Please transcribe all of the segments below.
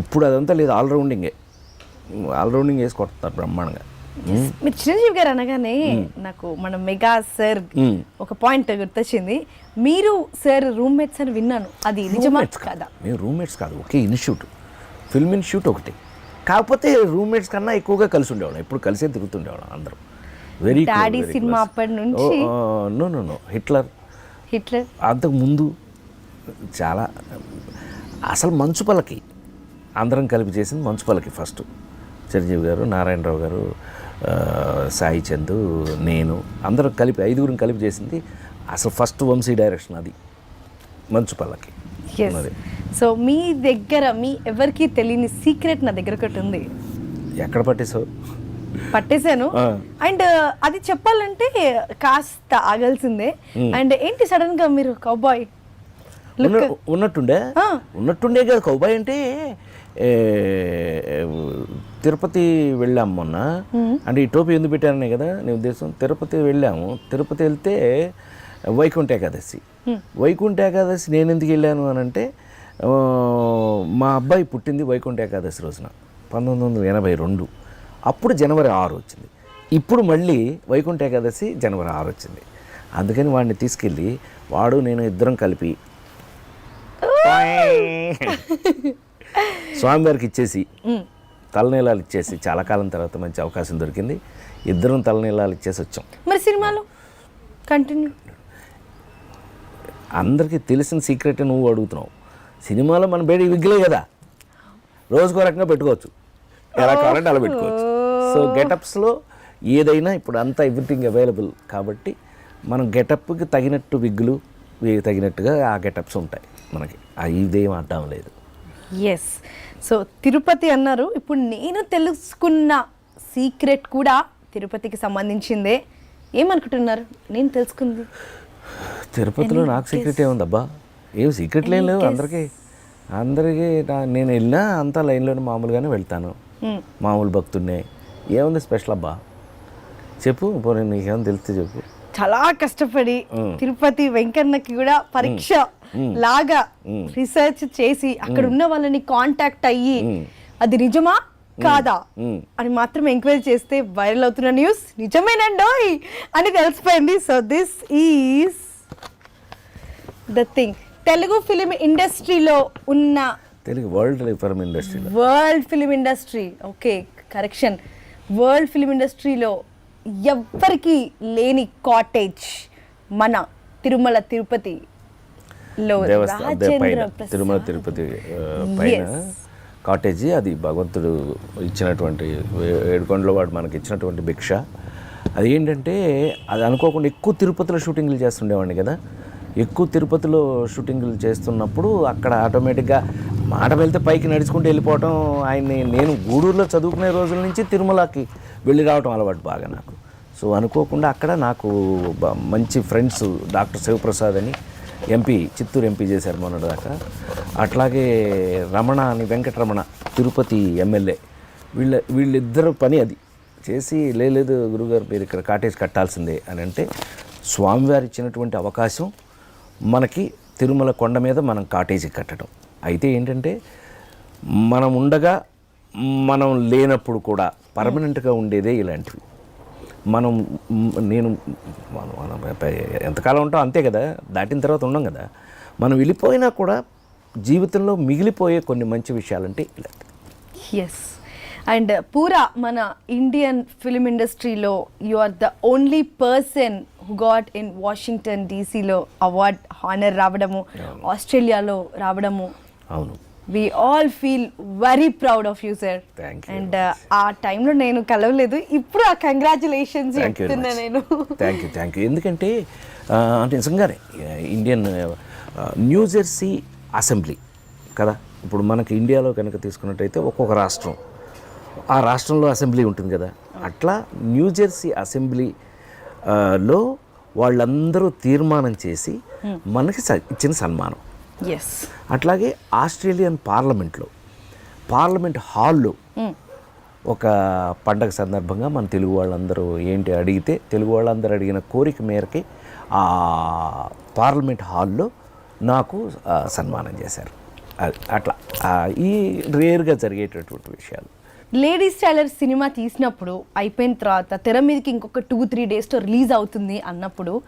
ఇప్పుడు అదంతా లేదు ఆల్రౌండింగే ఆల్రౌండింగ్ వేసి కొడుతున్నారు బ్రహ్మాండంగా. మీరు చిరంజీవి గారు అనగానే నాకు మన మెగా సార్. ఒక పాయింట్ గుర్తొచ్చింది. మీరు సార్ రూమ్మేట్స్ అని విన్నాను. అది నిజమా Roommates కాదు. మేము రూమ్మేట్స్ కాదు. ఒకే ఇన్స్టిట్యూట్ ఫిల్మ్ ఇన్స్టిట్యూట్ ఒకటి. కాకపోతే రూమ్మేట్స్ కన్నా ఎక్కువగా కలిసి ఉండేవాళ్ళం ఎప్పుడు కలిసే తిరుగుతుండేవాళ్ళం అందరం. వెరీ Daddy సినిమా అప్పటి నుంచి? No no no. Hitler. Hitler? అంతకు ముందు చాలా అసలు మంచు పలకి. అందరం కలిపి చేసింది మంచు పలకి ఫస్ట్. చిరంజీవి గారు నారాయణరావు గారు సాయి చందు నేను అందరం కలిపి ఐదుగురం కలిపి చేసింది అసలు ఫస్ట్ వంశీ డైరెక్షన్ అది మంచు పల్లకి సో మీ దగ్గర మీ ఎవరికి తెలియని సీక్రెట్ నా దగ్గర ఒకటి ఉంది. ఎక్కడ పట్టేసావు పట్టేశాను. అండ్ అది చెప్పాలంటే కాస్త ఆగాల్సిందే. అండ్ ఏంటి సడన్గా మీరు కౌబాయ్ ఉన్న ఉన్నట్టుండే. ఉన్నట్టుండే కదా కౌబాయ్ అంటే తిరుపతి వెళ్ళాం మొన్న. అంటే ఈ టోపీ ఎందుకు పెట్టారనే కదా నీ ఉద్దేశం. తిరుపతి వెళ్ళాము. తిరుపతి వెళ్తే వైకుంఠ ఏకాదశి. వైకుంఠ ఏకాదశి నేను ఎందుకు వెళ్ళాను అని అంటే మా అబ్బాయి పుట్టింది వైకుంఠ ఏకాదశి రోజున పంతొమ్మిది వందల ఎనభై రెండు. అప్పుడు జనవరి ఆరు వచ్చింది. ఇప్పుడు మళ్ళీ వైకుంఠ ఏకాదశి జనవరి ఆరు వచ్చింది. అందుకని వాడిని తీసుకెళ్ళి వాడు నేను ఇద్దరం కలిపి స్వామివారికి ఇచ్చేసి తలనీలాలు ఇచ్చేసి చాలా కాలం తర్వాత మంచి అవకాశం దొరికింది. ఇద్దరం తలనీలాలు ఇచ్చేసి వచ్చాం మరి సినిమాలో? కంటిన్యూ అందరికీ తెలిసిన సీక్రెట్ నువ్వు అడుగుతున్నావు. సినిమాలో మన బేడి విగ్గులే కదా. రోజుకో రకంగా పెట్టుకోవచ్చు. ఎలా కావాలంటే అలా పెట్టుకోవచ్చు. సో గెటప్స్లో ఏదైనా ఇప్పుడు అంతా ఎవ్రీథింగ్ అవైలబుల్ కాబట్టి మనం గెటప్కి తగినట్టు విగ్గులు తగినట్టుగా ఆ గెటప్స్ ఉంటాయి మనకి. ఆ ఇదేం అడ్డం లేదు. ఎస్ సో తిరుపతి అన్నారు ఇప్పుడు నేను తెలుసుకున్న సీక్రెట్ కూడా తిరుపతికి సంబంధించిందే. ఏమనుకుంటున్నారు? నేను తెలుసుకుంది. తిరుపతిలో నాకు సీక్రెట్ ఏముందబ్బా? ఏం సీక్రెట్లు ఏం లేవు అందరికీ. అందరికీ నేను వెళ్ళినా అంతా లైన్లోనే మామూలుగానే వెళ్తాను. Hmm. మామూలు భక్తుడినే. ఏముంది స్పెషల్ అబ్బా? చెప్పు పోనీ నీకేమైనా తెలిస్తే చెప్పు. చాలా కష్టపడి తిరుపతి వెంకన్నకి కూడా పరీక్ష లాగా రీసెర్చ్ చేసి అక్కడ ఉన్న వాళ్ళని కాంటాక్ట్ అయ్యి అది నిజమా? కాదా? అని మాత్రం ఎంక్వైరీ చేస్తే వైరల్ అవుతున్న న్యూస్ నిజమేనండోయ్ అని తెలిసిపోయింది. So this is the thing Telugu film ఇండస్ట్రీలో ఉన్న తెలుగు వరల్డ్ ఫిల్మ్ ఇండస్ట్రీలో world film industry okay correction world film ఇండస్ట్రీలో ఎవ్వరికి లేని కాటేజ్ మన తిరుమల తిరుపతి దేవస్థానం పైన తిరుమల తిరుపతి పైన కాటేజీ అది భగవంతుడు ఇచ్చినటువంటి ఏడుకొండలో వాడు మనకి ఇచ్చినటువంటి భిక్ష. అది ఏంటంటే అది అనుకోకుండా ఎక్కువ తిరుపతిలో షూటింగ్లు చేస్తుండేవాడిని కదా. ఎక్కువ తిరుపతిలో షూటింగ్లు చేస్తున్నప్పుడు అక్కడ ఆటోమేటిక్గా మాట వెళ్తే పైకి నడుచుకుంటూ వెళ్ళిపోవటం ఆయన్ని నేను గూడూరులో చదువుకునే రోజుల నుంచి తిరుమలకి వెళ్ళి రావటం అలవాటు బాగా నాకు. సో అనుకోకుండా అక్కడ నాకు మంచి ఫ్రెండ్స్ డాక్టర్ శివప్రసాద్ అని ఎంపీ చిత్తూరు ఎంపీ చేశారు మొన్నటి దాకా అట్లాగే రమణ అని వెంకటరమణ తిరుపతి ఎమ్మెల్యే. వీళ్ళ వీళ్ళిద్దరు పని అది. చేసి లేదు గురుగారు మీరు ఇక్కడ కాటేజ్ కట్టాల్సిందే అని అంటే స్వామివారు ఇచ్చినటువంటి అవకాశం మనకి తిరుమల కొండ మీద మనం కాటేజీ కట్టడం. అయితే ఏంటంటే మనం ఉండగా మనం లేనప్పుడు కూడా పర్మనెంట్గా ఉండేదే ఇలాంటివి. మనం నేను మనం మనం ఎంతకాలం ఉంటాం అంతే కదా దాటిన తర్వాత ఉండం కదా. మనం వెళ్ళిపోయినా కూడా జీవితంలో మిగిలిపోయే కొన్ని మంచి విషయాలంటే ఇలా. ఎస్ అండ్ పూరా మన ఇండియన్ ఫిలిం ఇండస్ట్రీలో you are the only person who got in Washington డీసీలో award honour రావడము ఆస్ట్రేలియాలో రావడము. అవును. We all feel very proud of you sir Thank you and ఆ టైంలో నేను కలవలేదు. ఇప్పుడు ఆ కంగ్రాచులేషన్స్ చెప్తున్నా నేను. థ్యాంక్ యూ థ్యాంక్ యూ ఎందుకంటే అంటే నిజంగానే ఇండియన్ న్యూ జెర్సీ అసెంబ్లీ కదా? ఇప్పుడు మనకి ఇండియాలో కనుక తీసుకున్నట్టయితే ఒక్కొక్క రాష్ట్రం. ఆ రాష్ట్రంలో అసెంబ్లీ ఉంటుంది కదా? అట్లా న్యూ జెర్సీ అసెంబ్లీ ఆ, లో వాళ్ళందరూ తీర్మానం చేసి మనకి స- ఇచ్చిన సన్మానం. అట్లాగే ఆస్ట్రేలియన్ పార్లమెంట్లో పార్లమెంట్ హాల్లో ఒక పండగ సందర్భంగా మన తెలుగు వాళ్ళందరూ ఏంటి అడిగితే తెలుగు వాళ్ళందరూ అడిగిన కోరిక మేరకి ఆ పార్లమెంట్ హాల్లో నాకు సన్మానం చేశారు. అట్లా ఈ రేర్గా జరిగేటటువంటి విషయాలు. లేడీస్ టైలర్ సినిమా తీసినప్పుడు అయిపోయిన తర్వాత తెర మీదకి ఇంకొక టూ త్రీ డేస్లో రిలీజ్ అవుతుంది అన్నప్పుడు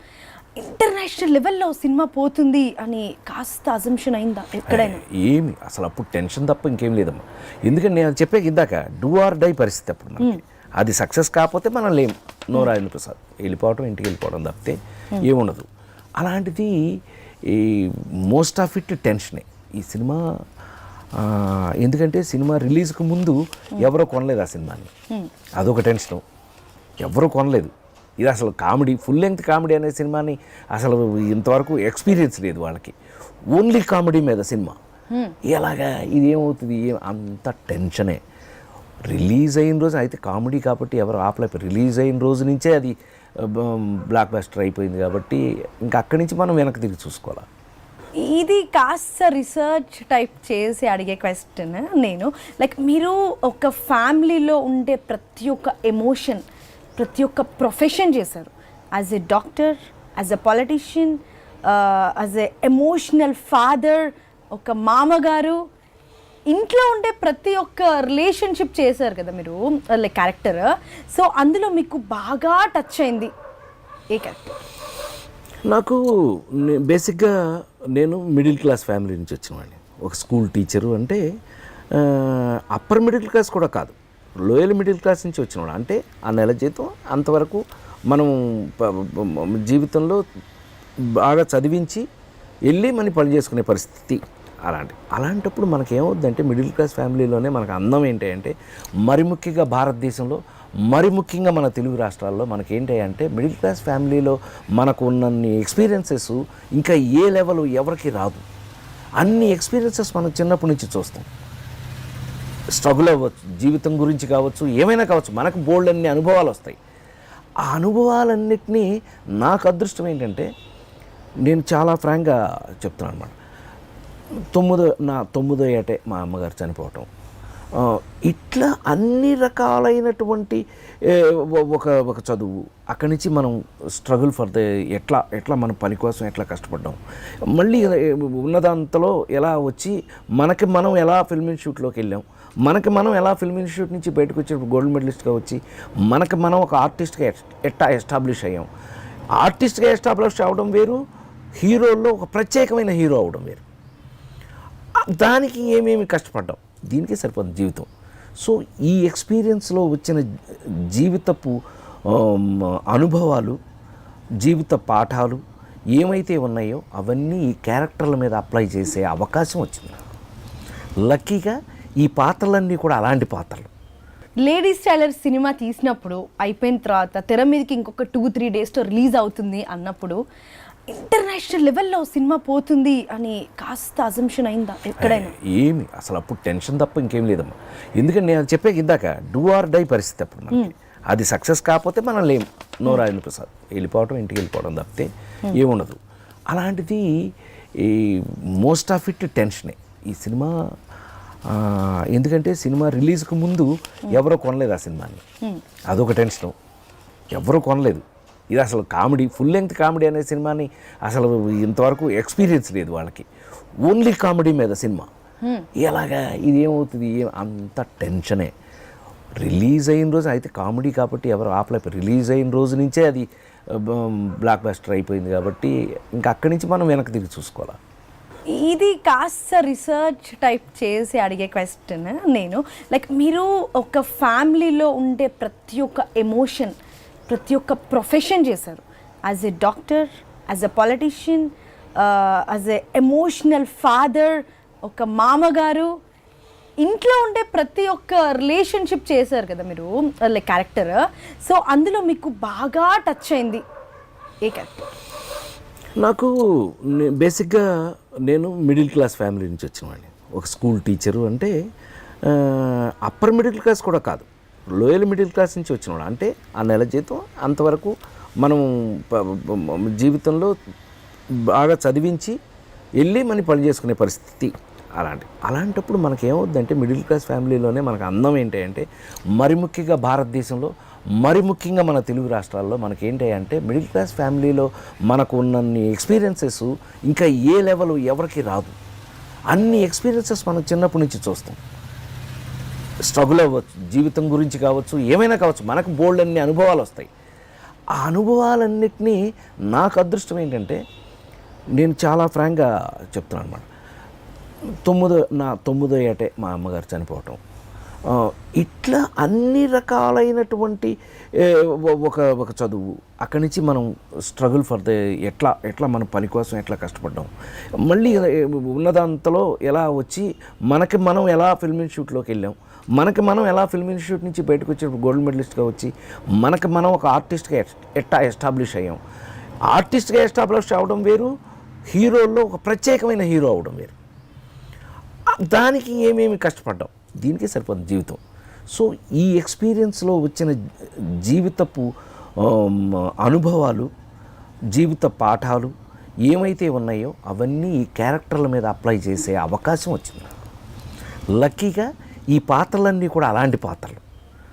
ఇంటర్నేషనల్ లెవెల్లో సినిమా పోతుంది అని కాస్త అజంప్షన్ అయిందా ఎక్కడైనా? ఏమి అసలు అప్పుడు టెన్షన్ తప్ప ఇంకేం లేదమ్మా. ఎందుకంటే నేను చెప్పే ఇందాక డూ ఆర్ డై పరిస్థితి అప్పుడు మనకి. అది సక్సెస్ కాకపోతే మనం లేం. నో రాజేంద్ర ప్రసాద్. వెళ్ళిపోవటం ఇంటికి వెళ్ళిపోవడం తప్పితే ఏముండదు. అలాంటిది ఈ మోస్ట్ ఆఫ్ ఇట్ టెన్షనే ఈ సినిమా ఎందుకంటే సినిమా రిలీజ్కి ముందు ఎవరో కొనలేదు ఆ సినిమాని. అదొక టెన్షను ఎవరు కొనలేదు. ఇది అసలు కామెడీ ఫుల్ లెంగ్త్ కామెడీ అనే సినిమాని అసలు ఇంతవరకు ఎక్స్పీరియన్స్ లేదు వాళ్ళకి. ఓన్లీ కామెడీ మీద సినిమా. ఎలాగా? ఇది ఏమవుతుంది? ఏం? అంత టెన్షనే. రిలీజ్ అయిన రోజు అయితే కామెడీ కాబట్టి ఎవరు ఆపలేపారు రిలీజ్ అయిన రోజు నుంచే అది బ్లాక్ బస్టర్ అయిపోయింది కాబట్టి ఇంకా అక్కడి నుంచి మనం వెనక్కి తిరిగి చూసుకోవాలి? ఇది కాస్త రీసెర్చ్ టైప్ చేసి అడిగే క్వశ్చన్ నేను. లైక్ మీరు ఒక ఫ్యామిలీలో ఉండే ప్రతి ఒక్క ఎమోషన్ ప్రతి ఒక్క ప్రొఫెషన్ చేశారు. As a doctor as a politician as a emotional father ఒక మామగారు ఇంట్లో ఉండే ప్రతి ఒక్క రిలేషన్షిప్ చేశారు కదా మీరు లైక్ క్యారెక్టర్ సో అందులో మీకు బాగా టచ్ అయింది. ఏ క్యారెక్టర్ నాకు బేసిక్గా నేను మిడిల్ క్లాస్ ఫ్యామిలీ నుంచి వచ్చినవాడిని. ఒక స్కూల్ టీచరు అంటే అప్పర్ మిడిల్ క్లాస్ కూడా కాదు. లోయల్ మిడిల్ క్లాస్ నుంచి వచ్చినవాడు. అంటే ఆ నెల జీతం అంతవరకు మనం జీవితంలో బాగా చదివించి వెళ్ళి మనం పని చేసుకునే పరిస్థితి అలాంటి. అలాంటప్పుడు మనకి ఏమవుద్దంటే మిడిల్ క్లాస్ ఫ్యామిలీలోనే మనకు అందం ఏంటి అంటే మరి ముఖ్యంగా భారతదేశంలో మరి ముఖ్యంగా మన తెలుగు రాష్ట్రాల్లో మనకి ఏంటి అంటే మిడిల్ క్లాస్ ఫ్యామిలీలో మనకు ఉన్నన్ని ఎక్స్పీరియన్సెస్ ఇంకా ఏ లెవెల్ ఎవరికి రాదు. అన్ని ఎక్స్పీరియన్సెస్ మనం చిన్నప్పటి నుంచి చూస్తాం. స్ట్రగుల్ అవ్వచ్చు జీవితం గురించి కావచ్చు ఏమైనా కావచ్చు మనకు బోల్డ్ అన్ని అనుభవాలు వస్తాయి. ఆ అనుభవాలన్నిటినీ నాకు అదృష్టం ఏంటంటే నేను చాలా ఫ్రాంక్గా చెప్తున్నాను అనమాట తొమ్మిదో నా తొమ్మిదో ఏటే మా అమ్మగారు చనిపోవటం. ఇట్లా అన్ని రకాలైనటువంటి ఒక ఒక చదువు అక్కడి నుంచి మనం స్ట్రగుల్ ఫర్ ద ఎట్లా ఎట్లా మన పని కోసం ఎట్లా కష్టపడ్డాం. మళ్ళీ ఉన్నదంతలో ఎలా వచ్చి మనకి మనం ఎలా ఫిల్మ్ ఇన్స్టిట్యూట్లోకి వెళ్ళాం మనకి మనం ఎలా ఫిల్మ్ ఇన్స్టిట్యూట్ నుంచి బయటకు వచ్చి గోల్డ్ మెడలిస్ట్గా వచ్చి మనకి మనం ఒక ఆర్టిస్ట్గా ఎట్టా ఎస్టాబ్లిష్ అయ్యాం. ఆర్టిస్ట్గా ఎస్టాబ్లిష్ అవ్వడం వేరు హీరోల్లో ఒక ప్రత్యేకమైన హీరో అవడం వేరు. దానికి ఏమేమి కష్టపడ్డాం? దీనికే సరిపోతుంది జీవితం. సో ఈ ఎక్స్పీరియన్స్లో వచ్చిన జీవితపు అనుభవాలు జీవిత పాఠాలు ఏమైతే ఉన్నాయో అవన్నీ ఈ క్యారెక్టర్ల మీద అప్లై చేసే అవకాశం వచ్చింది. లక్కీగా ఈ పాత్రలన్నీ కూడా అలాంటి పాత్రలు. లేడీస్ టైలర్ సినిమా తీసినప్పుడు అయిపోయిన తర్వాత తెర మీదకి ఇంకొక టూ త్రీ డేస్లో రిలీజ్ అవుతుంది అన్నప్పుడు ఇంటర్నేషనల్ లెవెల్లో సినిమా పోతుంది అని కాస్త అజంప్షన్ అయిందా ఎక్కడైనా? ఏమి అసలు అప్పుడు టెన్షన్ తప్ప ఇంకేం లేదమ్మా. ఎందుకంటే నేను చెప్పే ఇందాక డూ ఆర్ డై పరిస్థితి అప్పుడు మనకి. అది సక్సెస్ కాకపోతే మనం లేం. నో రాజేంద్ర ప్రసాద్. వెళ్ళిపోవటం ఇంటికి వెళ్ళిపోవడం తప్పితే ఏముండదు. అలాంటిది ఈ మోస్ట్ ఆఫ్ ఇట్ టెన్షనే ఈ సినిమా ఎందుకంటే సినిమా రిలీజ్కి ముందు ఎవరో కొనలేదు ఆ సినిమాని. అదొక టెన్షను. ఎవరు కొనలేదు. ఇది అసలు కామెడీ ఫుల్ లెంగ్త్ కామెడీ అనే సినిమాని అసలు ఇంతవరకు ఎక్స్పీరియన్స్ లేదు వాళ్ళకి. ఓన్లీ కామెడీ మీద సినిమా. ఎలాగా? ఇది ఏమవుతుంది? అంత టెన్షనే. రిలీజ్ అయిన రోజు అయితే కామెడీ కాబట్టి ఎవరు ఆపలేపారు రిలీజ్ అయిన రోజు నుంచే అది బ్లాక్ బస్టర్ అయిపోయింది కాబట్టి ఇంకా అక్కడి నుంచి మనం వెనక్కి తిరిగి చూసుకోవాలి? ఇది కాస్త రీసెర్చ్ టైప్ చేసి అడిగే క్వశ్చన్ నేను. లైక్ మీరు ఒక ఫ్యామిలీలో ఉండే ప్రతి ఒక్క ఎమోషన్ ప్రతి ఒక్క ప్రొఫెషన్ చేశారు. As a doctor as a politician as a emotional father ఒక మామగారు ఇంట్లో ఉండే ప్రతి ఒక్క రిలేషన్షిప్ చేశారు కదా మీరు లైక్ క్యారెక్టర్ సో అందులో మీకు బాగా టచ్ అయింది ఏ క్యారెక్టర్ నాకు బేసిక్గా నేను మిడిల్ క్లాస్ ఫ్యామిలీ నుంచి వచ్చినవాడిని. ఒక స్కూల్ టీచరు అంటే అప్పర్ మిడిల్ క్లాస్ కూడా కాదు. లోయల్ మిడిల్ క్లాస్ నుంచి వచ్చినవాడు. అంటే ఆ నెల జీతం అంతవరకు మనం జీవితంలో బాగా చదివించి వెళ్ళి మనం పని చేసుకునే పరిస్థితి అలాంటి అలాంటప్పుడు మనకేమవుద్దంటే మిడిల్ క్లాస్ ఫ్యామిలీలోనే మనకు అందం ఏంటి అంటే మరి ముఖ్యంగా భారతదేశంలో మరి ముఖ్యంగా మన తెలుగు రాష్ట్రాల్లో మనకి ఏంటి అంటే మిడిల్ క్లాస్ ఫ్యామిలీలో మనకు ఉన్నన్ని ఎక్స్పీరియన్సెస్ ఇంకా ఏ లెవెల్ ఎవరికి రాదు. అన్ని ఎక్స్పీరియన్సెస్ మనం చిన్నప్పటి నుంచి చూస్తాం. స్ట్రగుల్ అవ్వచ్చు జీవితం గురించి కావచ్చు ఏమైనా కావచ్చు మనకు బోల్డ్ అన్ని అనుభవాలు వస్తాయి. ఆ అనుభవాలన్నిటినీ నాకు అదృష్టం ఏంటంటే నేను చాలా ఫ్రాంక్గా చెప్తున్నాను అనమాట తొమ్మిదో నా తొమ్మిదో ఏటే మా అమ్మగారు చనిపోవటం. ఇట్లా అన్ని రకాలైనటువంటి ఒక ఒక చదువు. అక్కడి నుంచి మనం స్ట్రగుల్ ఫర్ ద ఎట్లా ఎట్లా మన పని కోసం ఎట్లా కష్టపడ్డాం. మళ్ళీ ఉన్నదంతలో ఎలా వచ్చి మనకి మనం ఎలా ఫిల్మ్ ఇన్స్టిట్యూట్లోకి వెళ్ళాం. మనకి మనం ఎలా ఫిల్మ్ ఇన్స్టిట్యూట్ నుంచి బయటకు వచ్చి గోల్డ్ మెడలిస్ట్గా వచ్చి మనకి మనం ఒక ఆర్టిస్ట్గా ఎట్టా ఎస్టాబ్లిష్ అయ్యాం. ఆర్టిస్ట్గా ఎస్టాబ్లిష్ అవ్వడం వేరు హీరోల్లో ఒక ప్రత్యేకమైన హీరో అవడం వేరు. దానికి ఏమేమి కష్టపడ్డాం? దీనికే సరిపోతుంది జీవితం. సో ఈ ఎక్స్పీరియన్స్లో వచ్చిన జీవితపు అనుభవాలు జీవిత పాఠాలు ఏమైతే ఉన్నాయో అవన్నీ ఈ క్యారెక్టర్ల మీద అప్లై చేసే అవకాశం వచ్చింది లక్కీగా ఈ పాత్రలన్నీ కూడా అలాంటి పాత్రలు.